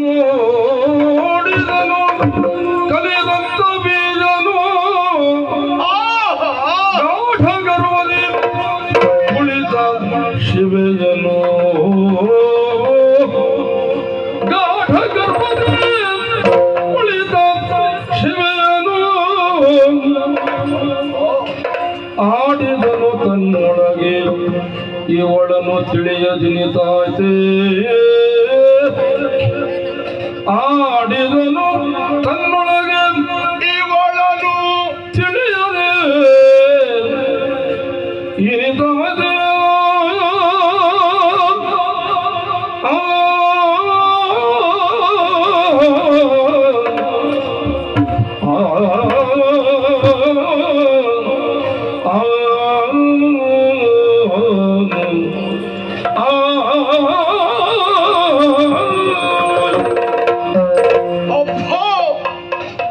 ನೋಡಿದನು ಕಲಿದಂತ ಬೀಜನು. ಕುಳಿತ ಶಿವಜನು ಕುಳಿತ ಆಡಿದನು ತನ್ನೊಳಗೆ ಇವಳನ್ನು ತಿಳಿಯದಿನಿತಾಯ್ತೆ. ఈయనతో